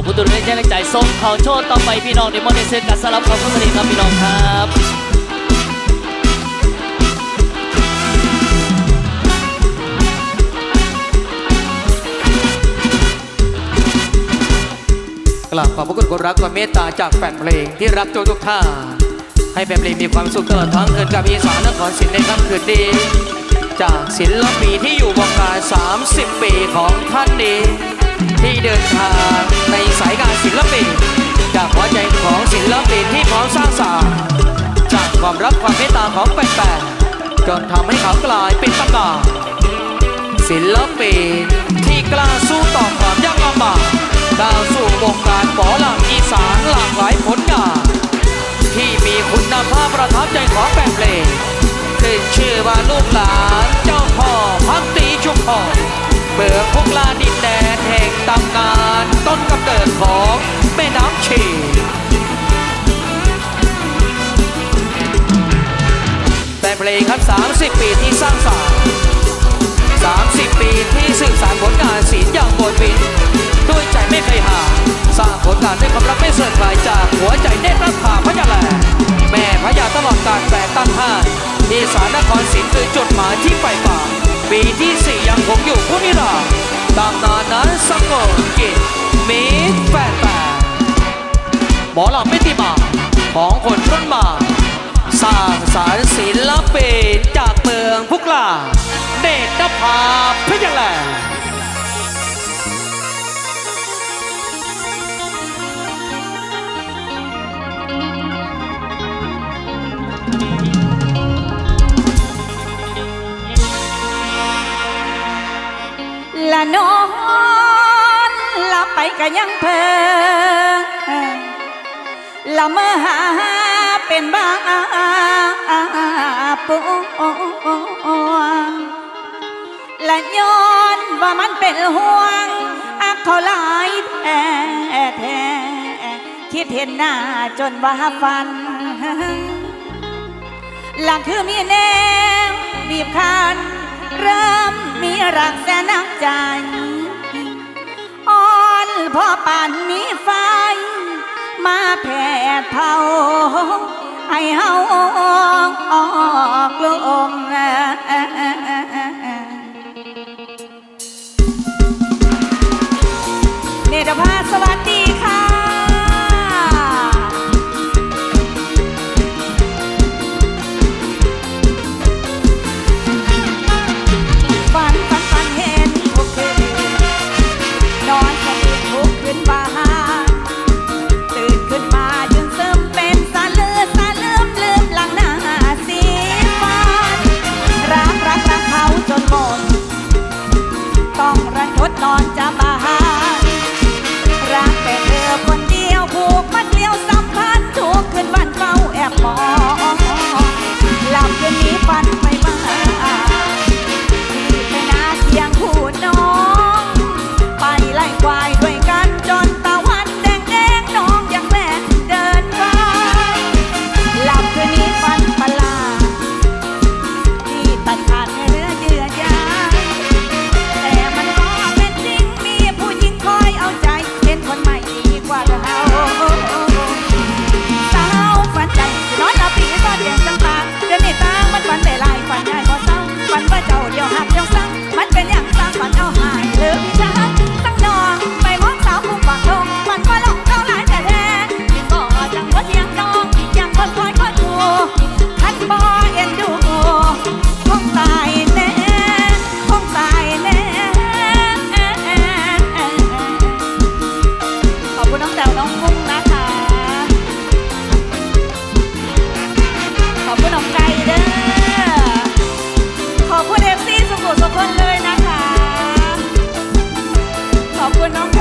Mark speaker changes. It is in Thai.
Speaker 1: อบคุณทุกท่านที่ให้ใจส่งเขาโชว์ต่อไปพี่น้องในมอนิเซอร์การสลับขอบคุณสนิทครับพี่น้องครับ
Speaker 2: กราบขอบพระคุณคนรักความเมตตาจากแฟนเพลงที่รักทุกทุกท่า ให้แฟนเพลงมีความสุขตลอดทั้งคืนกับอีสานนครศรีในค่ำคืนนี้จากศิลปีที่อยู่วงการ 30 ปีของท่านนี้ที่ ของแฟนๆจนทำให้เขากลายเป็นตำนานศิลปินที่กล้าสู้ต่อความยากลำบากก้าวสู่วงการหมอลำอีสานหลากหลายผลงานที่มีคุณภาพประทับใจของแฟนเพลงขึ้นชื่อว่าลูกหลานเจ้าพ่อพักตีชุมพรเบิกพุกลาดินแดนางสรรค์30 ปีที่สืบสานผลงานศีลป์อย่างบนบิน ด้วยใจไม่เคยห่างสร้างผลงานด้วยความรักไม่เสื่อมคลายจากหัวใจเด็ดรักผาพระยาแลแม่พระยาตลอดการแบกตั้งห้านที่สารนครศรีคือจุดหมายที่ไปป่าปีที่สี่ยังคงอยู่ผู้นิรันดร์ตามนานนั้นสงบกิจมีแฟนแฟนหมอหลำไม่ติมาของคนรุ่นใหมาสร้างสารรค์ศิลปิน ลา เดชนภาพยาแล
Speaker 3: ละนอนละไปก็ยังเพลิงละเมื่อหา เป็นบ้าปวงละย้อนว่ามันเป็นห่วงอักเขาหลายแท้แท้คิดเห็นหน้าจนว่าฟันหลังคือมีแนวบีบคันเริ่มมีรักแสนนักใจอ่อนพอป่านมีไฟ มาแผ่เผา ให้เฮาออกลม when I'm